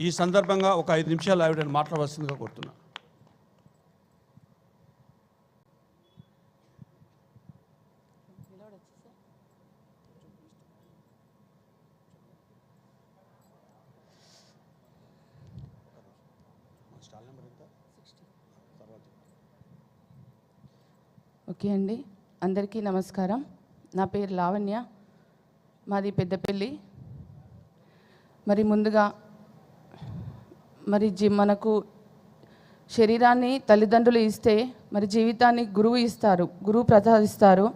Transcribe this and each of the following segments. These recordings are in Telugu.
ఈ సందర్భంగా ఒక ఐదు నిమిషాలు ఆవిడని మాట్లాడవలసిందిగా కోరుతున్నా. ఓకే అండి. అందరికీ నమస్కారం. నా పేరు లావణ్య. మాది పెద్దపల్లి. మరి ముందుగా మరి జీ మనకు శరీరాన్ని తల్లిదండ్రులు ఇస్తే మరి జీవితాన్ని గురువు ఇస్తారు గురువు ప్రసాదిస్తారు.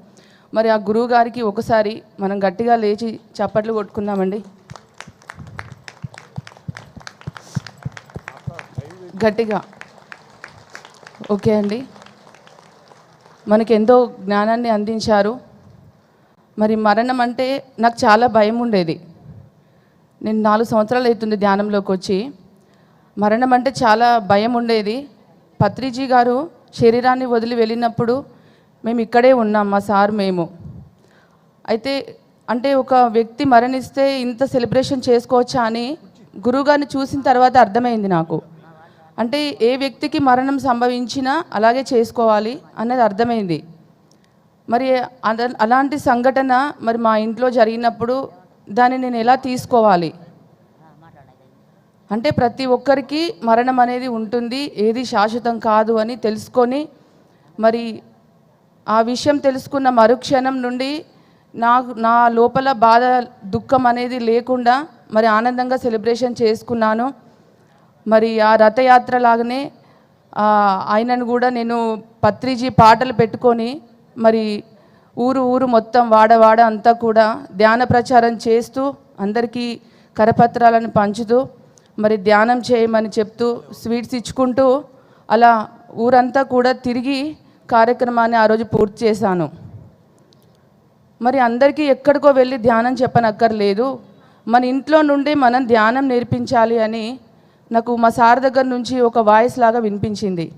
మరి ఆ గురువు గారికి ఒకసారి మనం గట్టిగా లేచి చప్పట్లు కొట్టుకుందామండి. గట్టిగా. ఓకే అండి. మనకి ఎంతో జ్ఞానాన్ని అందించారు. మరి మరణం అంటే నాకు చాలా భయం ఉండేది. నేను నాలుగు సంవత్సరాలు అవుతుంది ధ్యానంలోకి వచ్చి. మరణం అంటే చాలా భయం ఉండేది. పత్రిజీ గారు శరీరాన్ని వదిలి వెళ్ళినప్పుడు మేము ఇక్కడే ఉన్నాం మా సార్ మేము. అయితే అంటే ఒక వ్యక్తి మరణిస్తే ఇంత సెలబ్రేషన్ చేసుకోవచ్చా అని గురువుగారిని చూసిన తర్వాత అర్థమైంది నాకు. అంటే ఏ వ్యక్తికి మరణం సంభవించినా అలాగే చేసుకోవాలి అన్నది అర్థమైంది. మరి అద- అలాంటి సంఘటన మరి మా ఇంట్లో జరిగినప్పుడు దాన్ని నేను ఎలా తీసుకోవాలి? అంటే ప్రతి ఒక్కరికి మరణం అనేది ఉంటుంది ఏది శాశ్వతం కాదు అని తెలుసుకొని మరి ఆ విషయం తెలుసుకున్న మరుక్షణం నుండి నాకు నా లోపల బాధ దుఃఖం అనేది లేకుండా మరి ఆనందంగా సెలబ్రేషన్ చేసుకున్నాను. మరి ఆ రథయాత్ర లాగానే ఆయనను కూడా నేను పత్రిజీ పాటలు పెట్టుకొని మరి ఊరు ఊరు మొత్తం వాడవాడ అంతా కూడా ధ్యాన ప్రచారం చేస్తూ అందరికీ కరపత్రాలను పంచుతూ మరి ధ్యానం చేయమని చెప్తూ స్వీట్స్ ఇచ్చుకుంటూ అలా ఊరంతా కూడా తిరిగి కార్యక్రమాన్ని ఆ రోజు పూర్తి చేశాను. మరి అందరికీ ఎక్కడికో వెళ్ళి ధ్యానం చెప్పనక్కర్లేదు. మన ఇంట్లో నుండి మనం ధ్యానం నేర్పించాలి అని నాకు మా సార్ దగ్గర నుంచి ఒక వాయిస్ లాగా వినిపించింది.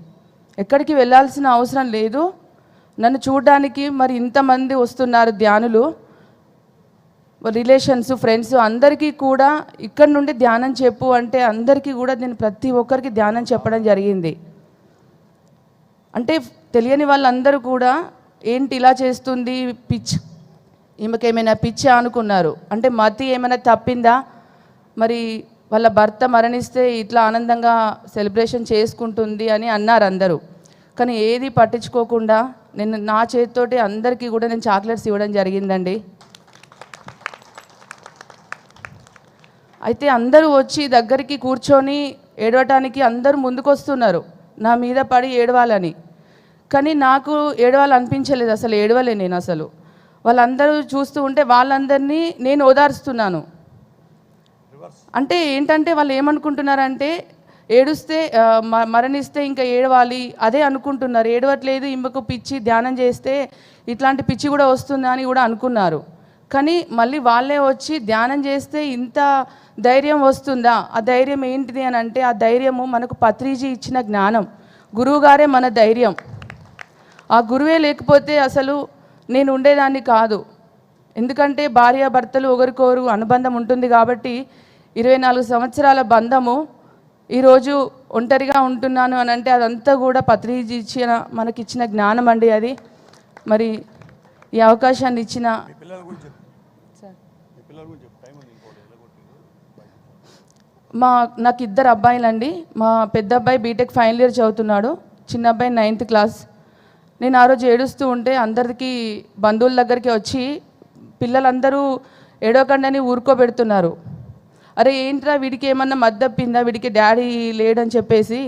ఎక్కడికి వెళ్ళాల్సిన అవసరం లేదు. నన్ను చూడడానికి మరి ఇంతమంది వస్తున్నారు ధ్యానులు. రిలేషన్స్ ఫ్రెండ్స్ అందరికీ కూడా ఇక్కడ నుండి ధ్యానం చెప్పు అంటే అందరికీ కూడా నేను ప్రతి ఒక్కరికి ధ్యానం చెప్పడం జరిగింది. అంటే తెలియని వాళ్ళందరూ కూడా ఏంటి ఇలా చేస్తుంది పిచ్ ఈమెకేమైనా పిచ్చా అనుకున్నారు. అంటే మతి ఏమైనా తప్పిందా? మరి వాళ్ళ భర్త మరణిస్తే ఇట్లా ఆనందంగా సెలబ్రేషన్ చేసుకుంటుంది అని అన్నారు అందరూ. కానీ ఏది పట్టించుకోకుండా నేను నా చేతితోటి అందరికీ కూడా నేను చాక్లెట్స్ ఇవ్వడం జరిగిందండి. అయితే అందరూ వచ్చి దగ్గరికి కూర్చొని ఏడవటానికి అందరూ ముందుకు వస్తున్నారు నా మీద పడి ఏడవాలని. కానీ నాకు ఏడవాలనిపించలేదు అసలు ఏడవలే నేను అసలు. వాళ్ళందరూ చూస్తూ ఉంటే వాళ్ళందరినీ నేను ఓదారుస్తున్నాను. అంటే ఏంటంటే వాళ్ళు ఏమనుకుంటున్నారంటే ఏడుస్తే మరణిస్తే ఇంకా ఏడవాలి అదే అనుకుంటున్నారు. ఏడవట్లేదు ఇంబకు పిచ్చి ధ్యానం చేస్తే ఇట్లాంటి పిచ్చి కూడా వస్తుందా అని కూడా అనుకున్నారు. కానీ మళ్ళీ వాళ్ళే వచ్చి ధ్యానం చేస్తే ఇంత ధైర్యం వస్తుందా? ఆ ధైర్యం ఏంటిది అని అంటే ఆ ధైర్యము మనకు పత్రిజీ ఇచ్చిన జ్ఞానం. గురువుగారే మన ధైర్యం. ఆ గురువే లేకపోతే అసలు నేను ఉండేదాన్ని కాదు. ఎందుకంటే భార్యాభర్తలు ఒకరికొరు అనుబంధం ఉంటుంది కాబట్టి ఇరవై నాలుగు సంవత్సరాల బంధము ఈరోజు ఒంటరిగా ఉంటున్నాను అని అంటే అదంతా కూడా పత్రిజీ ఇచ్చిన మనకిచ్చిన జ్ఞానం అండి అది. మరి ఈ అవకాశాన్ని ఇచ్చిన మా నాకు ఇద్దరు అబ్బాయిలండి. మా పెద్ద అబ్బాయి బీటెక్ ఫైనల్ ఇయర్ చదువుతున్నాడు. చిన్న అబ్బాయి నైన్త్ క్లాస్ నేను ఆ రోజు ఏడుస్తూ ఉంటే అందరికీ బంధువుల దగ్గరికి వచ్చి పిల్లలందరూ ఏడోకండని ఊరుకోబెడుతున్నారు అరే ఏంట్రా వీడికి ఏమన్నా మద్దప్పిందా వీడికి డాడీ లేడని చెప్పేసి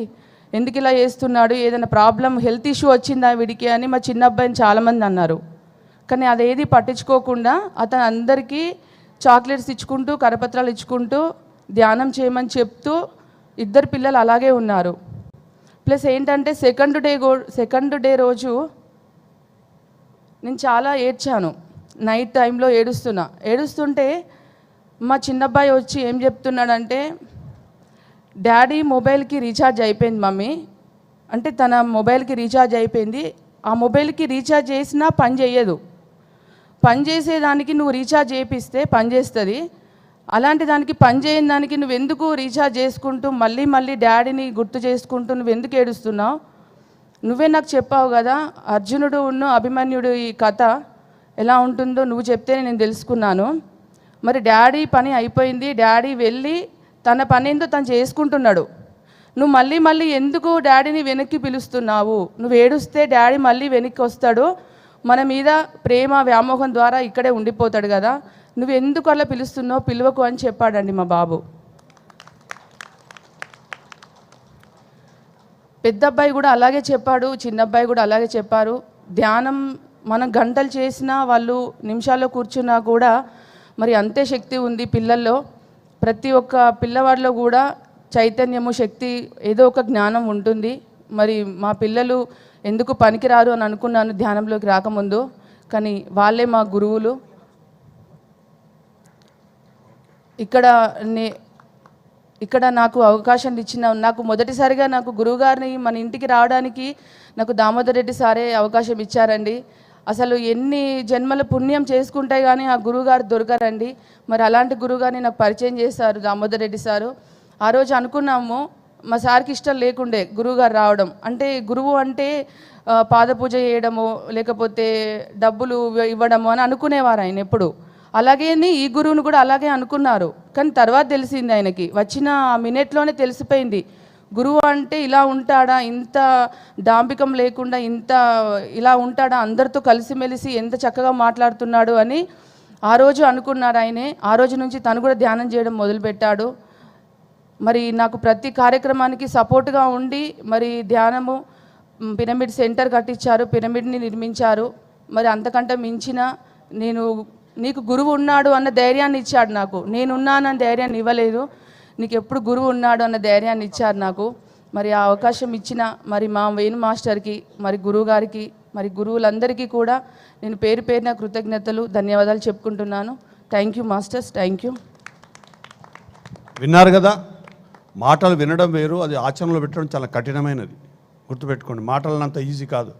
ఎందుకు ఇలా చేస్తున్నాడు? ఏదైనా ప్రాబ్లం హెల్త్ ఇష్యూ వచ్చిందా వీడికి అని మా చిన్న అబ్బాయిని చాలామంది అన్నారు. కానీ అదేది పట్టించుకోకుండా అతను అందరికీ చాక్లెట్స్ ఇచ్చుకుంటూ కరపత్రాలు ఇచ్చుకుంటూ ధ్యానం చేయమని చెప్తూ ఇద్దరు పిల్లలు అలాగే ఉన్నారు. ప్లస్ ఏంటంటే సెకండ్ డే గో సెకండ్ డే రోజు నేను చాలా ఏడ్చాను. నైట్ టైంలో ఏడుస్తున్నా. ఏడుస్తుంటే మా చిన్నబ్బాయి వచ్చి ఏం చెప్తున్నాడంటే డాడీ మొబైల్కి రీఛార్జ్ అయిపోయింది మమ్మీ. అంటే తన మొబైల్కి రీఛార్జ్ అయిపోయింది. ఆ మొబైల్కి రీఛార్జ్ చేసినా పని చేయదు పని చేసేదానికి నువ్వు రీఛార్జ్ చేపిస్తే పనిచేస్తుంది అలాంటి దానికి పని చేయని దానికి నువ్వు ఎందుకు రీఛార్జ్ చేసుకుంటూ మళ్ళీ మళ్ళీ డాడీని గుర్తు చేసుకుంటూ నువ్వు ఎందుకు ఏడుస్తున్నావు? నువ్వే నాకు చెప్పావు కదా అర్జునుడు ఉన్న అభిమన్యుడు ఈ కథ ఎలా ఉంటుందో నువ్వు చెప్తేనే నేను తెలుసుకున్నాను. మరి డాడీ పని అయిపోయింది డాడీ వెళ్ళి తన పని ఏందో తను చేసుకుంటున్నాడు. నువ్వు మళ్ళీ మళ్ళీ ఎందుకు డాడీని వెనక్కి పిలుస్తున్నావు? నువ్వు ఏడుస్తే డాడీ మళ్ళీ వెనక్కి వస్తాడు. మన మీద ప్రేమ వ్యామోహం ద్వారా ఇక్కడే ఉండిపోతాడు కదా. నువ్వు ఎందుకు అలా పిలుస్తున్నావు? పిలువకు అని చెప్పాడండి మా బాబు. పెద్ద అబ్బాయి కూడా అలాగే చెప్పాడు చిన్న అబ్బాయి కూడా అలాగే చెప్పారు. ధ్యానం మనం గంటలు చేసినా వాళ్ళు నిమిషాల్లో కూర్చున్నా కూడా మరి అంతే శక్తి ఉంది పిల్లల్లో. ప్రతి ఒక్క పిల్లవాడిలో కూడా చైతన్యము శక్తి ఏదో ఒక జ్ఞానం ఉంటుంది. మరి మా పిల్లలు ఎందుకు పనికిరారు అని అనుకున్నాను ధ్యానంలోకి రాకముందు కానీ వాళ్ళే మా గురువులు. ఇక్కడ నే ఇక్కడ నాకు అవకాశం ఇచ్చిన నాకు మొదటిసారిగా నాకు గురువుగారిని మన ఇంటికి రావడానికి నాకు దామోదర్ రెడ్డి సారే అవకాశం ఇచ్చారండి. అసలు ఎన్ని జన్మల పుణ్యం చేసుకుంటే కానీ ఆ గురువుగారు దొరకరండి. మరి అలాంటి గురువుగారిని నాకు పరిచయం చేశారు దామోదర్ రెడ్డి సారు. ఆ రోజు అనుకున్నాము మా సార్కి ఇష్టం లేకుండే గురువుగారు రావడం. అంటే గురువు అంటే పాదపూజ చేయడము లేకపోతే డబ్బులు ఇవ్వ- ఇవ్వడము అని అనుకునేవారు ఆయన ఎప్పుడు. అలాగే ఈ గురువును కూడా అలాగే అనుకున్నారు. కానీ తర్వాత తెలిసింది ఆయనకి. వచ్చిన ఆ మినిట్లోనే తెలిసిపోయింది. గురువు అంటే ఇలా ఉంటాడా ఇంత డాంబికం లేకుండా ఇంత ఇలా ఉంటాడా అందరితో కలిసిమెలిసి ఎంత చక్కగా మాట్లాడుతున్నాడు అని ఆ రోజు అనుకున్నారు ఆయనే. ఆ రోజు నుంచి తను కూడా ధ్యానం చేయడం మొదలుపెట్టాడు. మరి నాకు ప్రతి కార్యక్రమానికి సపోర్ట్గా ఉండి మరి ధ్యానము పిరమిడ్ సెంటర్ కట్టించారు పిరమిడ్ని నిర్మించారు. మరి అంతకంటే మించిన నేను నీకు గురువు ఉన్నాడు అన్న ధైర్యాన్ని ఇచ్చాడు నాకు. నేనున్నానన్న ధైర్యాన్ని ఇవ్వలేదు. నీకు ఎప్పుడు గురువు ఉన్నాడు అన్న ధైర్యాన్ని ఇచ్చారు నాకు. మరి ఆ అవకాశం ఇచ్చిన మరి మా వేణు మాస్టర్కి మరి గురువు గారికి మరి గురువులందరికీ కూడా నేను పేరు పేరున కృతజ్ఞతలు ధన్యవాదాలు చెప్పుకుంటున్నాను. Thank you masters thank you. విన్నారు కదా? మాటలు వినడం వేరు అది ఆచరణలో పెట్టడం చాలా కఠినమైనది. గుర్తుపెట్టుకోండి మాటలనంత ఈజీ కాదు.